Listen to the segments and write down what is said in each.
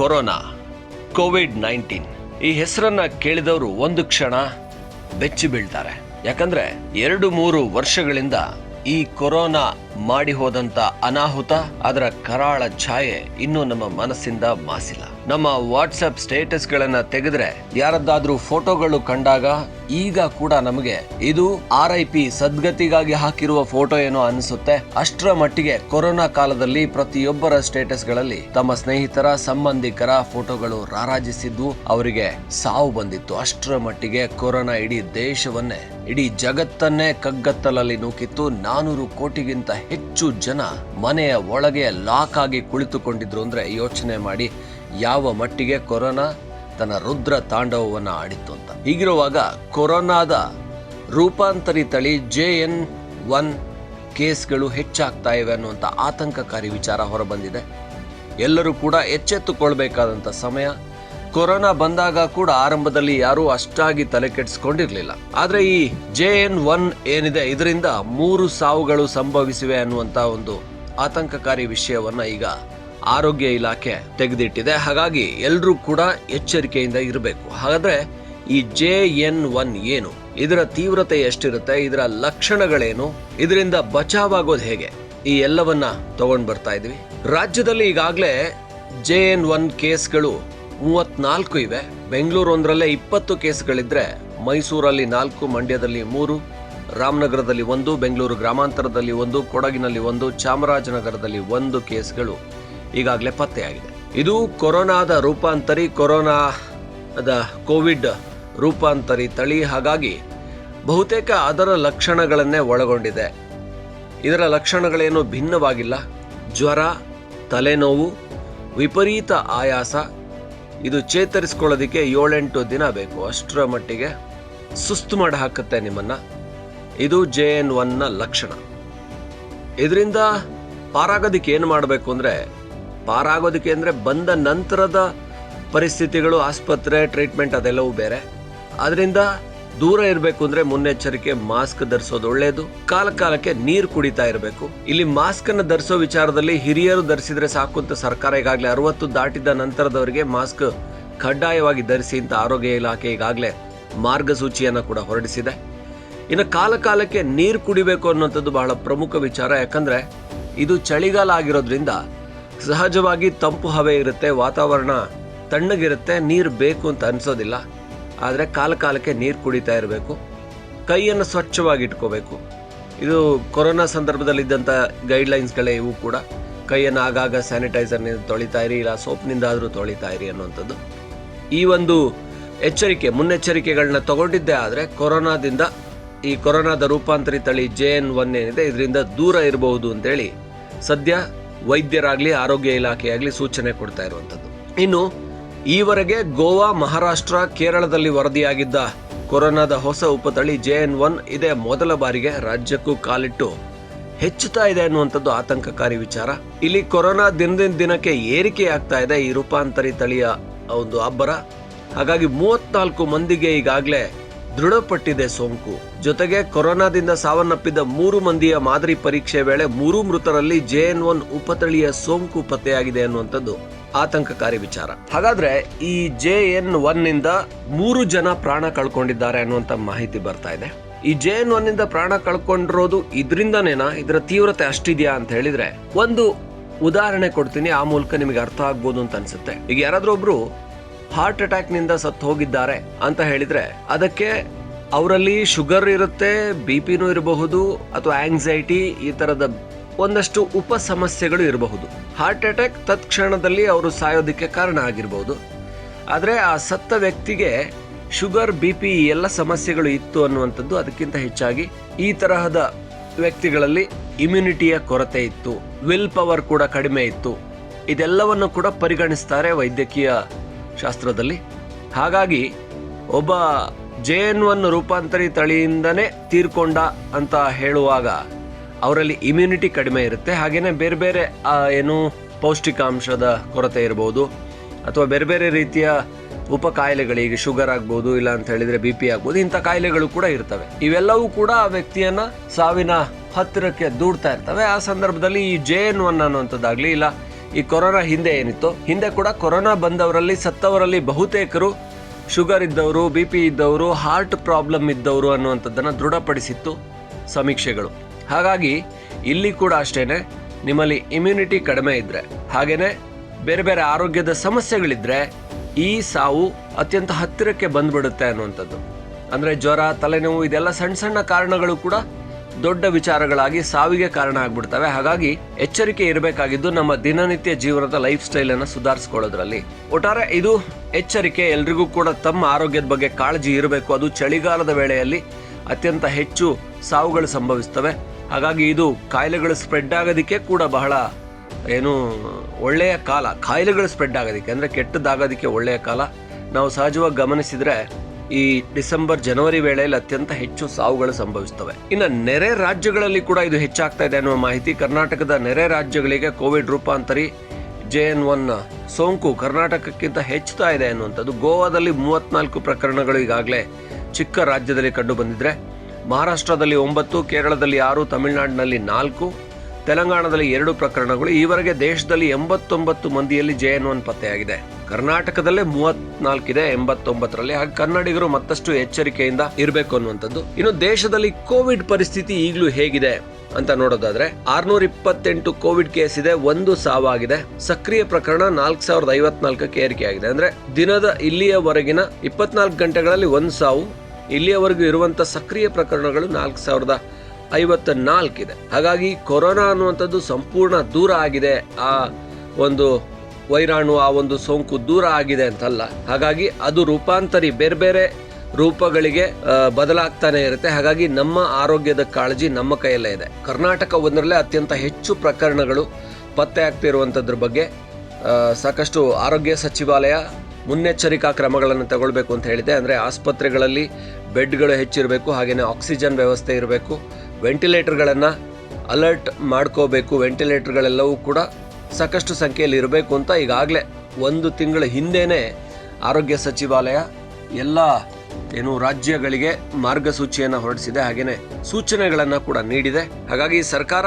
Corona, Covid nineteen. ಈ ಹೆಸರನ್ನ ಕೇಳಿದವರು ಒಂದು ಕ್ಷಣ ಬೆಚ್ಚಿ ಬೀಳ್ತಾರೆ. ಯಾಕಂದ್ರೆ ಎರಡು ಮೂರು ವರ್ಷಗಳಿಂದ ಈ ಕೊರೋನಾ ಮಾಡಿ ಹೋದಂತ ಅನಾಹುತ, ಅದರ ಕರಾಳ ಛಾಯೆ ಇನ್ನೂ ನಮ್ಮ ಮನಸ್ಸಿಂದ ಮಾಸಿಲ್ಲ. ನಮ್ಮ ವಾಟ್ಸಪ್ ಸ್ಟೇಟಸ್ಗಳನ್ನು ತೆಗೆದ್ರೆ ಯಾರದ್ದಾದ್ರೂ ಫೋಟೋಗಳು ಕಂಡಾಗ ಈಗ ಕೂಡ ನಮಗೆ ಇದು ಆರ್ ಐ ಪಿ ಸದ್ಗತಿಗಾಗಿ ಹಾಕಿರುವ ಫೋಟೋ ಏನೋ ಅನಿಸುತ್ತೆ. ಅಷ್ಟರ ಮಟ್ಟಿಗೆ ಕೊರೋನಾ ಕಾಲದಲ್ಲಿ ಪ್ರತಿಯೊಬ್ಬರ ಸ್ಟೇಟಸ್ಗಳಲ್ಲಿ ತಮ್ಮ ಸ್ನೇಹಿತರ, ಸಂಬಂಧಿಕರ ಫೋಟೋಗಳು ರಾರಾಜಿಸಿದ್ದು ಅವರಿಗೆ ಸಾವು ಬಂದಿತ್ತು. ಅಷ್ಟರ ಮಟ್ಟಿಗೆ ಕೊರೋನಾ ಇಡೀ ದೇಶವನ್ನೇ, ಇಡೀ ಜಗತ್ತನ್ನೇ ಕಗ್ಗತ್ತಲಲ್ಲಿ ನೂಕಿತ್ತು. ನಾನೂರು ಕೋಟಿಗಿಂತ ಹೆಚ್ಚು ಜನ ಮನೆಯ ಒಳಗೆ ಲಾಕ್ ಆಗಿ ಕುಳಿತುಕೊಂಡಿದ್ರು ಅಂದ್ರೆ ಯೋಚನೆ ಮಾಡಿ ಯಾವ ಮಟ್ಟಿಗೆ ಕೊರೋನಾ ತನ್ನ ರುದ್ರ ತಾಂಡವವನ್ನು ಆಡಿತ್ತು ಅಂತ. ಹೀಗಿರುವಾಗ ಕೊರೋನಾದ ರೂಪಾಂತರಿ ತಳಿ ಜೆ ಎನ್ ಒನ್ ಕೇಸ್ಗಳು ಹೆಚ್ಚಾಗ್ತಾ ಇವೆ ಅನ್ನುವಂಥ ಆತಂಕಕಾರಿ ವಿಚಾರ ಹೊರಬಂದಿದೆ. ಎಲ್ಲರೂ ಕೂಡ ಎಚ್ಚೆತ್ತುಕೊಳ್ಬೇಕಾದಂಥ ಸಮಯ. ಕೊರೋನಾ ಬಂದಾಗ ಕೂಡ ಆರಂಭದಲ್ಲಿ ಯಾರೂ ಅಷ್ಟಾಗಿ ತಲೆ ಕೆಡಿಸ್ಕೊಂಡಿರಲಿಲ್ಲ. ಆದರೆ ಈ ಜೆ ಎನ್ ಒನ್ ಏನಿದೆ, ಇದರಿಂದ ಮೂರು ಸಾವುಗಳು ಸಂಭವಿಸಿವೆ ಅನ್ನುವಂಥ ಒಂದು ಆತಂಕಕಾರಿ ವಿಷಯವನ್ನು ಈಗ ಆರೋಗ್ಯ ಇಲಾಖೆ ತೆಗೆದಿಟ್ಟಿದೆ. ಹಾಗಾಗಿ ಎಲ್ಲರೂ ಕೂಡ ಎಚ್ಚರಿಕೆಯಿಂದ ಇರಬೇಕು. ಹಾಗಾದ್ರೆ ಈ ಜೆ ಎನ್ ಒನ್ ಏನು? ಇದರ ತೀವ್ರತೆ ಎಷ್ಟಿರುತ್ತೆ? ಇದರ ಲಕ್ಷಣಗಳೇನು? ಇದರಿಂದ ಬಚಾವಾಗೋದು ಹೇಗೆ? ಈ ಎಲ್ಲವನ್ನ ತಗೊಂಡ್ ಬರ್ತಾ ಇದೀವಿ. ರಾಜ್ಯದಲ್ಲಿ ಈಗಾಗಲೇ ಜೆ ಎನ್ ಒನ್ ಕೇಸ್ಗಳು ಮೂವತ್ನಾಲ್ಕು ಇವೆ. ಬೆಂಗಳೂರು ಒಂದರಲ್ಲೇ ಇಪ್ಪತ್ತು ಕೇಸ್ಗಳಿದ್ರೆ ಮೈಸೂರಲ್ಲಿ ನಾಲ್ಕು, ಮಂಡ್ಯದಲ್ಲಿ ಮೂರು, ರಾಮನಗರದಲ್ಲಿ ಒಂದು, ಬೆಂಗಳೂರು ಗ್ರಾಮಾಂತರದಲ್ಲಿ ಒಂದು, ಕೊಡಗಿನಲ್ಲಿ ಒಂದು, ಚಾಮರಾಜನಗರದಲ್ಲಿ ಒಂದು ಕೇಸ್ಗಳು ಈಗಾಗಲೇ ಪತ್ತೆಯಾಗಿದೆ. ಇದು ಕೊರೋನಾದ ರೂಪಾಂತರಿ, ಕೊರೋನಾದ ಕೋವಿಡ್ ರೂಪಾಂತರಿ ತಳಿ. ಹಾಗಾಗಿ ಬಹುತೇಕ ಅದರ ಲಕ್ಷಣಗಳನ್ನೇ ಒಳಗೊಂಡಿದೆ. ಇದರ ಲಕ್ಷಣಗಳೇನು ಭಿನ್ನವಾಗಿಲ್ಲ. ಜ್ವರ, ತಲೆನೋವು, ವಿಪರೀತ ಆಯಾಸ, ಇದು ಚೇತರಿಸ್ಕೊಳ್ಳೋದಕ್ಕೆ ಏಳೆಂಟು ದಿನ ಬೇಕು. ಅಷ್ಟರ ಮಟ್ಟಿಗೆ ಸುಸ್ತು ಮಾಡಿ ಹಾಕುತ್ತೆ ನಿಮ್ಮನ್ನು. ಇದು ಜೆ ಎನ್ ಒನ್ನ ಲಕ್ಷಣ. ಇದರಿಂದ ಪಾರಾಗೋದಕ್ಕೆ ಏನು ಮಾಡಬೇಕು ಅಂದ್ರೆ ಪಾರಾಗೋದಕ್ಕೆ ಅಂದರೆ ಬಂದ ನಂತರದ ಪರಿಸ್ಥಿತಿಗಳು, ಆಸ್ಪತ್ರೆ ಟ್ರೀಟ್ಮೆಂಟ್ ಅದೆಲ್ಲವೂ ಬೇರೆ. ಅದರಿಂದ ದೂರ ಇರಬೇಕು ಅಂದರೆ ಮುನ್ನೆಚ್ಚರಿಕೆ, ಮಾಸ್ಕ್ ಧರಿಸೋದು ಒಳ್ಳೆಯದು ಕಾಲ ಕಾಲಕ್ಕೆ ನೀರು ಕುಡಿತಾ ಇರಬೇಕು. ಇಲ್ಲಿ ಮಾಸ್ಕ್ ಅನ್ನು ಧರಿಸೋ ವಿಚಾರದಲ್ಲಿ ಹಿರಿಯರು ಧರಿಸಿದ್ರೆ ಸಾಕು ಅಂತ ಸರ್ಕಾರ ಈಗಾಗಲೇ ಅರವತ್ತು ದಾಟಿದ ನಂತರದವರಿಗೆ ಮಾಸ್ಕ್ ಕಡ್ಡಾಯವಾಗಿ ಧರಿಸಿ ಅಂತ ಆರೋಗ್ಯ ಇಲಾಖೆ ಈಗಾಗಲೇ ಮಾರ್ಗಸೂಚಿಯನ್ನು ಕೂಡ ಹೊರಡಿಸಿದೆ. ಇನ್ನು ಕಾಲ ಕಾಲಕ್ಕೆ ನೀರು ಕುಡಿಬೇಕು ಅನ್ನುವಂಥದ್ದು ಬಹಳ ಪ್ರಮುಖ ವಿಚಾರ. ಯಾಕಂದ್ರೆ ಇದು ಚಳಿಗಾಲ ಆಗಿರೋದ್ರಿಂದ ಸಹಜವಾಗಿ ತಂಪು ಹವೆ ಇರುತ್ತೆ, ವಾತಾವರಣ ತಣ್ಣಗಿರುತ್ತೆ, ನೀರು ಬೇಕು ಅಂತ ಅನ್ಸೋದಿಲ್ಲ. ಆದರೆ ಕಾಲ ಕಾಲಕ್ಕೆ ನೀರು ಕುಡಿತಾ ಇರಬೇಕು. ಕೈಯನ್ನು ಸ್ವಚ್ಛವಾಗಿ ಇಟ್ಕೋಬೇಕು. ಇದು ಕೊರೋನಾ ಸಂದರ್ಭದಲ್ಲಿದ್ದಂಥ ಗೈಡ್ಲೈನ್ಸ್ಗಳೇ ಇವು ಕೂಡ. ಕೈಯನ್ನು ಆಗಾಗ ಸ್ಯಾನಿಟೈಸರ್ನಿಂದ ತೊಳಿತಾ ಇರಿ, ಇಲ್ಲ ಸೋಪ್ನಿಂದ ಆದರೂ ತೊಳಿತಾ ಇರಿ ಅನ್ನುವಂಥದ್ದು. ಈ ಒಂದು ಎಚ್ಚರಿಕೆ ಮುನ್ನೆಚ್ಚರಿಕೆಗಳನ್ನ ತಗೊಂಡಿದ್ದೇ ಆದರೆ ಕೊರೋನಾದಿಂದ ಈ ಕೊರೋನಾದ ರೂಪಾಂತರಿ ತಳಿ ಜೆ ಎನ್ ಒನ್ ಏನಿದೆ, ಇದರಿಂದ ದೂರ ಇರಬಹುದು ಅಂತೇಳಿ ಸದ್ಯ ವೈದ್ಯರಾಗ್ಲಿ, ಆರೋಗ್ಯ ಇಲಾಖೆಯಾಗಲಿ ಸೂಚನೆ ಕೊಡ್ತಾ ಇರುವಂಥದ್ದು. ಇನ್ನು, ಈವರೆಗೆ ಗೋವಾ, ಮಹಾರಾಷ್ಟ್ರ, ಕೇರಳದಲ್ಲಿ ವರದಿಯಾಗಿದ್ದ ಕೊರೋನಾದ ಹೊಸ ಉಪತಳಿ ಜೆ ಎನ್ ಒನ್ ಇದೇ ಮೊದಲ ಬಾರಿಗೆ ರಾಜ್ಯಕ್ಕೂ ಕಾಲಿಟ್ಟು ಹೆಚ್ಚುತ್ತಾ ಇದೆ ಅನ್ನುವಂಥದ್ದು ಆತಂಕಕಾರಿ ವಿಚಾರ. ಇಲ್ಲಿ ಕೊರೋನಾ ದಿನದಿಂದ ದಿನಕ್ಕೆ ಏರಿಕೆ ಆಗ್ತಾ ಇದೆ ಈ ರೂಪಾಂತರಿ ತಳಿಯ ಒಂದು ಅಬ್ಬರ. ಹಾಗಾಗಿ ಮೂವತ್ನಾಲ್ಕು ಮಂದಿಗೆ ಈಗಾಗಲೇ ದೃಢಪಟ್ಟಿದೆ ಸೋಂಕು. ಜೊತೆಗೆ ಕೊರೋನಾದಿಂದ ಸಾವನ್ನಪ್ಪಿದ ಮೂರು ಮಂದಿಯ ಮಾದರಿ ಪರೀಕ್ಷೆ ವೇಳೆ ಮೂರು ಮೃತರಲ್ಲಿ ಜೆ ಎನ್ ಒನ್ ಉಪತಳಿಯ ಸೋಂಕು ಪತ್ತೆಯಾಗಿದೆ ಅನ್ನುವಂಥದ್ದು ಆತಂಕಕಾರಿ ವಿಚಾರ. ಹಾಗಾದ್ರೆ ಈ ಜೆ ಎನ್ ಒನ್ನಿಂದ ಮೂರು ಜನ ಪ್ರಾಣ ಕಳ್ಕೊಂಡಿದ್ದಾರೆ ಅನ್ನುವಂತ ಮಾಹಿತಿ ಬರ್ತಾ ಇದೆ. ಈ ಜೆ ಎನ್ ಒನ್ನಿಂದ ಪ್ರಾಣ ಕಳ್ಕೊಂಡಿರೋದು ಇದರಿಂದನೇನಾ? ಇದರ ತೀವ್ರತೆ ಅಷ್ಟಿದ್ಯಾ ಅಂತ ಹೇಳಿದ್ರೆ ಒಂದು ಉದಾಹರಣೆ ಕೊಡ್ತೀನಿ, ಆ ಮೂಲಕ ನಿಮಗೆ ಅರ್ಥ ಆಗ್ಬೋದು ಅಂತ ಅನ್ಸುತ್ತೆ. ಈಗ ಯಾರಾದ್ರೂ ಒಬ್ರು ಹಾರ್ಟ್ ಅಟ್ಯಾಕ್ನಿಂದ ಸತ್ತು ಹೋಗಿದ್ದಾರೆ ಅಂತ ಹೇಳಿದ್ರೆ ಅದಕ್ಕೆ ಅವರಲ್ಲಿ ಶುಗರ್ ಇರುತ್ತೆ, ಬಿ ಪಿನೂ ಇರಬಹುದು ಅಥವಾ ಆಂಗ್ಸೈಟಿ ಈ ತರದ ಒಂದಷ್ಟು ಉಪ ಸಮಸ್ಯೆಗಳು ಇರಬಹುದು. ಹಾರ್ಟ್ ಅಟ್ಯಾಕ್ ತತ್ಕ್ಷಣದಲ್ಲಿ ಅವರು ಸಾಯೋದಕ್ಕೆ ಕಾರಣ ಆಗಿರಬಹುದು ಆದರೆ ಆ ಸತ್ತ ವ್ಯಕ್ತಿಗೆ ಶುಗರ್, ಬಿ ಪಿ ಎಲ್ಲ ಸಮಸ್ಯೆಗಳು ಇತ್ತು ಅನ್ನುವಂಥದ್ದು ಅದಕ್ಕಿಂತ ಹೆಚ್ಚಾಗಿ ಈ ತರಹದ ವ್ಯಕ್ತಿಗಳಲ್ಲಿ ಇಮ್ಯುನಿಟಿಯ ಕೊರತೆ ಇತ್ತು ವಿಲ್ ಪವರ್ ಕೂಡ ಕಡಿಮೆ ಇತ್ತು. ಇದೆಲ್ಲವನ್ನು ಕೂಡ ಪರಿಗಣಿಸ್ತಾರೆ ವೈದ್ಯಕೀಯ ಶಾಸ್ತ್ರದಲ್ಲಿ. ಹಾಗಾಗಿ ಒಬ್ಬ ಜೆ ಎನ್ ಒನ್ ರೂಪಾಂತರಿ ತಳಿಯಿಂದನೇ ತೀರ್ಕೊಂಡ ಅಂತ ಹೇಳುವಾಗ ಅವರಲ್ಲಿ ಇಮ್ಯುನಿಟಿ ಕಡಿಮೆ ಇರುತ್ತೆ. ಹಾಗೆಯೇ ಬೇರೆ ಬೇರೆ ಏನು ಪೌಷ್ಟಿಕಾಂಶದ ಕೊರತೆ ಇರ್ಬೋದು, ಅಥವಾ ಬೇರೆ ಬೇರೆ ರೀತಿಯ ಉಪ ಕಾಯಿಲೆಗಳು ಈಗ ಶುಗರ್ ಆಗ್ಬೋದು, ಇಲ್ಲ ಅಂತ ಹೇಳಿದರೆ ಬಿ ಪಿ ಆಗ್ಬೋದು, ಇಂಥ ಕಾಯಿಲೆಗಳು ಕೂಡ ಇರ್ತವೆ. ಇವೆಲ್ಲವೂ ಕೂಡ ಆ ವ್ಯಕ್ತಿಯನ್ನು ಸಾವಿನ ಹತ್ತಿರಕ್ಕೆ ದೂಡ್ತಾ ಇರ್ತವೆ. ಆ ಸಂದರ್ಭದಲ್ಲಿ ಈ ಜೆ ಎನ್ ಒನ್ ಅನ್ನುವಂಥದ್ದಾಗಲಿ, ಇಲ್ಲ ಈ ಕೊರೋನಾ ಹಿಂದೆ ಏನಿತ್ತು? ಹಿಂದೆ ಕೂಡ ಕೊರೋನಾ ಬಂದವರಲ್ಲಿ, ಸತ್ತವರಲ್ಲಿ ಬಹುತೇಕರು ಶುಗರ್ ಇದ್ದವರು, ಬಿ ಪಿ ಇದ್ದವರು, ಹಾರ್ಟ್ ಪ್ರಾಬ್ಲಮ್ ಇದ್ದವರು ಅನ್ನುವಂಥದ್ದನ್ನು ದೃಢಪಡಿಸಿತ್ತು ಸಮೀಕ್ಷೆಗಳು. ಹಾಗಾಗಿ ಇಲ್ಲಿ ಕೂಡ ಅಷ್ಟೇನೆ, ನಿಮ್ಮಲ್ಲಿ ಇಮ್ಯುನಿಟಿ ಕಡಿಮೆ ಇದ್ದರೆ ಹಾಗೇನೆ ಬೇರೆ ಬೇರೆ ಆರೋಗ್ಯದ ಸಮಸ್ಯೆಗಳಿದ್ರೆ ಈ ಸಾವು ಅತ್ಯಂತ ಹತ್ತಿರಕ್ಕೆ ಬಂದ್ಬಿಡುತ್ತೆ ಅನ್ನುವಂಥದ್ದು. ಅಂದ್ರೆ ಜ್ವರ, ತಲೆನೋವು, ಇದೆಲ್ಲ ಸಣ್ಣ ಸಣ್ಣ ಕಾರಣಗಳು ಕೂಡ ದೊಡ್ಡ ವಿಚಾರಗಳಾಗಿ ಸಾವಿಗೆ ಕಾರಣ ಆಗ್ಬಿಡ್ತವೆ. ಹಾಗಾಗಿ ಎಚ್ಚರಿಕೆ ಇರಬೇಕಾಗಿದ್ದು ನಮ್ಮ ದಿನನಿತ್ಯ ಜೀವನದ ಲೈಫ್ ಸ್ಟೈಲ್ ಅನ್ನು ಸುಧಾರಿಸ್ಕೊಳ್ಳೋದ್ರಲ್ಲಿ. ಒಟ್ಟಾರೆ ಇದು ಎಚ್ಚರಿಕೆ, ಎಲ್ರಿಗೂ ಕೂಡ ತಮ್ಮ ಆರೋಗ್ಯದ ಬಗ್ಗೆ ಕಾಳಜಿ ಇರಬೇಕು. ಅದು ಚಳಿಗಾಲದ ವೇಳೆಯಲ್ಲಿ ಅತ್ಯಂತ ಹೆಚ್ಚು ಸಾವುಗಳು ಸಂಭವಿಸ್ತವೆ. ಹಾಗಾಗಿ ಇದು ಕಾಯಿಲೆಗಳು ಸ್ಪ್ರೆಡ್ ಆಗೋದಕ್ಕೆ ಕೂಡ ಬಹಳ ಏನು ಒಳ್ಳೆಯ ಕಾಲ. ಕಾಯಿಲೆಗಳು ಸ್ಪ್ರೆಡ್ ಆಗೋದಕ್ಕೆ ಅಂದರೆ ಕೆಟ್ಟದ್ದಾಗೋದಕ್ಕೆ ಒಳ್ಳೆಯ ಕಾಲ. ನಾವು ಸಹಜವಾಗಿ ಗಮನಿಸಿದ್ರೆ ಈ ಡಿಸೆಂಬರ್, ಜನವರಿ ವೇಳೆಯಲ್ಲಿ ಅತ್ಯಂತ ಹೆಚ್ಚು ಸಾವುಗಳು ಸಂಭವಿಸ್ತವೆ. ಇನ್ನು ನೆರೆ ರಾಜ್ಯಗಳಲ್ಲಿ ಕೂಡ ಇದು ಹೆಚ್ಚಾಗ್ತಾ ಇದೆ ಅನ್ನುವ ಮಾಹಿತಿ ಕರ್ನಾಟಕದ ನೆರೆ ರಾಜ್ಯಗಳಿಗೆ ಕೋವಿಡ್ ರೂಪಾಂತರಿ ಜೆ ಎನ್ ಒನ್ ಸೋಂಕು ಕರ್ನಾಟಕಕ್ಕಿಂತ ಹೆಚ್ಚುತ್ತಾ ಇದೆ ಅನ್ನುವಂಥದ್ದು. ಗೋವಾದಲ್ಲಿ ಮೂವತ್ನಾಲ್ಕು ಪ್ರಕರಣಗಳು ಈಗಾಗಲೇ ಚಿಕ್ಕ ರಾಜ್ಯದಲ್ಲಿ ಕಂಡು ಬಂದಿದ್ರೆ ಮಹಾರಾಷ್ಟ್ರದಲ್ಲಿ ಒಂಬತ್ತು, ಕೇರಳದಲ್ಲಿ ಆರು, ತಮಿಳುನಾಡಿನಲ್ಲಿ ನಾಲ್ಕು, ತೆಲಂಗಾಣದಲ್ಲಿ ಎರಡು ಪ್ರಕರಣಗಳು, ಈವರೆಗೆ ದೇಶದಲ್ಲಿ ಎಂಬತ್ತೊಂಬತ್ತು ಮಂದಿಯಲ್ಲಿ ಜೆ ಎನ್ ಒನ್ ಪತ್ತೆಯಾಗಿದೆ. ಕರ್ನಾಟಕದಲ್ಲೇ ಮೂವತ್ನಾಲ್ಕಿದೆ, ಎಂಬತ್ತೊಂಬತ್ತರಲ್ಲಿ ಹಾಗೆ ಕನ್ನಡಿಗರು ಮತ್ತಷ್ಟು ಎಚ್ಚರಿಕೆಯಿಂದ ಇರಬೇಕು ಅನ್ನುವಂಥದ್ದು. ಇನ್ನು ದೇಶದಲ್ಲಿ ಕೋವಿಡ್ ಪರಿಸ್ಥಿತಿ ಈಗಲೂ ಹೇಗಿದೆ ಅಂತ ನೋಡೋದಾದ್ರೆ, ಆರ್ನೂರ ಇಪ್ಪತ್ತೆಂಟು ಕೋವಿಡ್ ಕೇಸ್ ಇದೆ, ಒಂದು ಸಾವಾಗಿದೆ. ಸಕ್ರಿಯ ಪ್ರಕರಣ ನಾಲ್ಕು ಸಾವಿರದ ಐವತ್ನಾಲ್ಕಕ್ಕೆ ಏರಿಕೆಯಾಗಿದೆ. ಅಂದ್ರೆ ದಿನದ ಇಲ್ಲಿಯವರೆಗಿನ ಇಪ್ಪತ್ನಾಲ್ಕು ಗಂಟೆಗಳಲ್ಲಿ ಒಂದು ಸಾವು, ಇಲ್ಲಿಯವರೆಗೂ ಇರುವಂತ ಸಕ್ರಿಯ ಪ್ರಕರಣಗಳು ನಾಲ್ಕು ಸಾವಿರದ ಐವತ್ತ ನಾಲ್ಕಿದೆ ಹಾಗಾಗಿ ಕೊರೋನಾ ಅನ್ನುವಂಥದ್ದು ಸಂಪೂರ್ಣ ದೂರ ಆಗಿದೆ. ಆ ಒಂದು ವೈರಾಣು ಆ ಒಂದು ಸೋಂಕು ದೂರ ಆಗಿದೆ ಅಂತಲ್ಲ. ಹಾಗಾಗಿ ಅದು ರೂಪಾಂತರಿ ಬೇರೆ ಬೇರೆ ರೂಪಗಳಿಗೆ ಬದಲಾಗ್ತಾನೆ ಇರುತ್ತೆ. ಹಾಗಾಗಿ ನಮ್ಮ ಆರೋಗ್ಯದ ಕಾಳಜಿ ನಮ್ಮ ಕೈಯಲ್ಲೇ ಇದೆ. ಕರ್ನಾಟಕ ಒಂದರಲ್ಲೇ ಅತ್ಯಂತ ಹೆಚ್ಚು ಪ್ರಕರಣಗಳು ಪತ್ತೆ ಆಗ್ತಿರುವಂಥದ್ರ ಬಗ್ಗೆ ಸಾಕಷ್ಟು ಆರೋಗ್ಯ ಸಚಿವಾಲಯ ಮುನ್ನೆಚ್ಚರಿಕಾ ಕ್ರಮಗಳನ್ನು ತಗೊಳ್ಬೇಕು ಅಂತ ಹೇಳಿದೆ. ಅಂದರೆ ಆಸ್ಪತ್ರೆಗಳಲ್ಲಿ ಬೆಡ್ಗಳು ಹೆಚ್ಚಿರಬೇಕು ಹಾಗೆಯೇ ಆಕ್ಸಿಜನ್ ವ್ಯವಸ್ಥೆ ಇರಬೇಕು. ವೆಂಟಿಲೇಟರ್ಗಳನ್ನು ಅಲರ್ಟ್ ಮಾಡ್ಕೋಬೇಕು. ವೆಂಟಿಲೇಟರ್ಗಳೆಲ್ಲವೂ ಕೂಡ ಸಾಕಷ್ಟು ಸಂಖ್ಯೆಯಲ್ಲಿ ಇರಬೇಕು ಅಂತ ಈಗಾಗಲೇ ಒಂದು ತಿಂಗಳ ಹಿಂದೆಯೇ ಆರೋಗ್ಯ ಸಚಿವಾಲಯ ಎಲ್ಲ ಏನು ರಾಜ್ಯಗಳಿಗೆ ಮಾರ್ಗಸೂಚಿಯನ್ನು ಹೊರಡಿಸಿದೆ. ಹಾಗೆಯೇ ಸೂಚನೆಗಳನ್ನು ಕೂಡ ನೀಡಿದೆ. ಹಾಗಾಗಿ ಸರ್ಕಾರ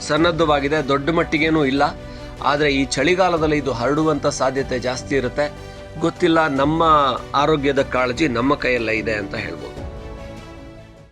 ಸನ್ನದ್ಧವಾಗಿದೆ. ದೊಡ್ಡ ಮಟ್ಟಿಗೇನೂ ಇಲ್ಲ. ಆದರೆ ಈ ಚಳಿಗಾಲದಲ್ಲಿ ಇದು ಹರಡುವಂಥ ಸಾಧ್ಯತೆ ಜಾಸ್ತಿ ಇರುತ್ತೆ. ಗೊತ್ತಿಲ್ಲ ನಮ್ಮ ಆರೋಗ್ಯದ ಕಾಳಜಿ ನಮ್ಮ ಕೈಯಲ್ಲೇ ಇದೆ ಅಂತ ಹೇಳ್ಬೋದು.